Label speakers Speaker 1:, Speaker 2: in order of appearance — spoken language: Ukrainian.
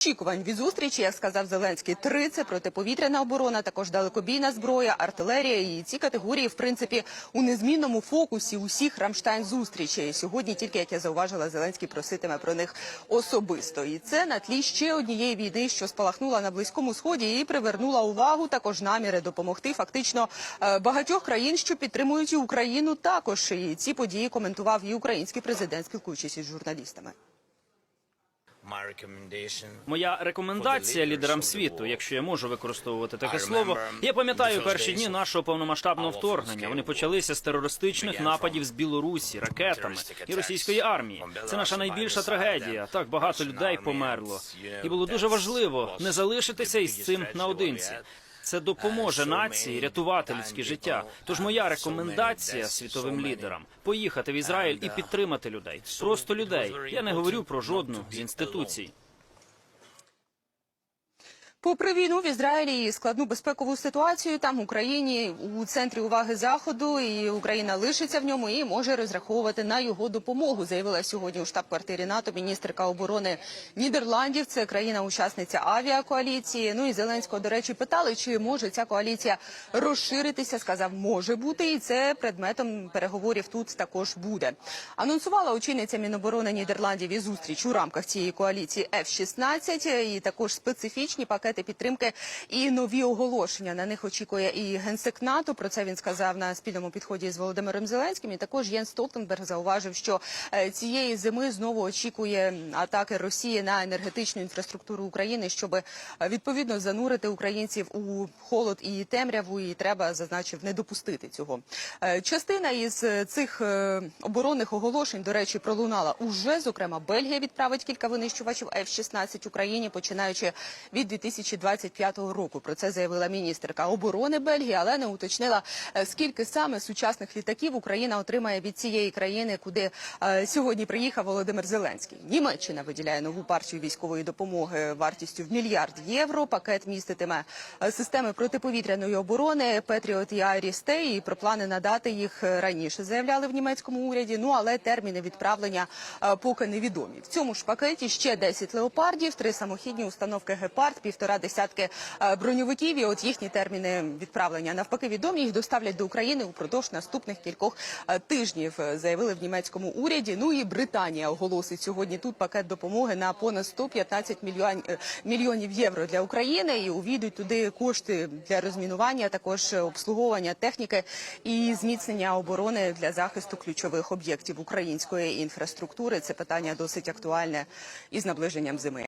Speaker 1: Очікувань від зустрічі, як сказав Зеленський, три це протиповітряна оборона, також далекобійна зброя, артилерія. І ці категорії, в принципі, у незмінному фокусі усіх Рамштайн зустрічей. Сьогодні, тільки як я зауважила, Зеленський проситиме про них особисто. І це на тлі ще однієї війни, що спалахнула на близькому сході, і привернула увагу також наміри допомогти фактично е, багатьох країн, що підтримують Україну. Також і ці події коментував і український президент, спілкуючись із журналістами.
Speaker 2: Моя рекомендація лідерам світу, якщо я можу використовувати таке слово. Я пам'ятаю перші дні нашого повномасштабного вторгнення. Вони почалися з терористичних нападів з Білорусі, ракетами і російської армії. Це наша найбільша трагедія. Так багато людей померло, і було дуже важливо не залишитися із цим наодинці. Це допоможе нації рятувати людське життя. Тож моя рекомендація світовим лідерам поїхати в Ізраїль і підтримати людей. Просто людей. Я не говорю про жодну з інституцій.
Speaker 1: Попри війну в Ізраїлі і складну безпекову ситуацію, там Україні у центрі уваги заходу, і Україна лишиться в ньому і може розраховувати на його допомогу. Заявила сьогодні у штаб-квартирі НАТО міністерка оборони Нідерландів. Це країна-учасниця авіакоаліції. Ну і Зеленського, до речі, питали, чи може ця коаліція розширитися. Сказав, може бути, і це предметом переговорів тут також буде. Анонсувала очільниця Міноборони Нідерландів і зустріч у рамках цієї коаліції F-16 і також специфічні пакети підтримки і нові оголошення. На них очікує і генсек НАТО. Про це він сказав на спільному підході з Володимиром Зеленським. І також Єн Столтенберг зауважив, що е, цієї зими знову очікує атаки Росії на енергетичну інфраструктуру України, щоб е, відповідно занурити українців у холод і темряву. І треба зазначив не допустити цього. Е, Частина із цих оборонних оголошень, до речі, пролунала уже. Зокрема, Бельгія відправить кілька винищувачів F-16 Україні, починаючи від 2025 року. Про це заявила міністерка оборони Бельгії, але не уточнила, е, скільки саме сучасних літаків Україна отримає від цієї країни, куди е, сьогодні приїхав Володимир Зеленський. Німеччина виділяє нову партію військової допомоги вартістю в мільярд євро. Пакет міститиме е, системи протиповітряної оборони Петріот і Айрістей. І про плани надати їх раніше заявляли в німецькому уряді. Ну але терміни відправлення поки невідомі. В цьому ж пакеті ще 10 леопардів, три самохідні установки гепард, півтора десятки е, броньовиків. І от їхні терміни відправлення навпаки відомі. Їх доставлять до України упродовж наступних кількох е, тижнів. е, Заявили в німецькому уряді. Ну і Британія оголосить сьогодні тут пакет допомоги на понад 115 мільйон, мільйонів євро для України. І увійдуть туди кошти для розмінування, також обслуговування техніки і зміцнення оборони для захисту ключових об'єктів української інфраструктури. Це питання досить актуальне із наближенням зими.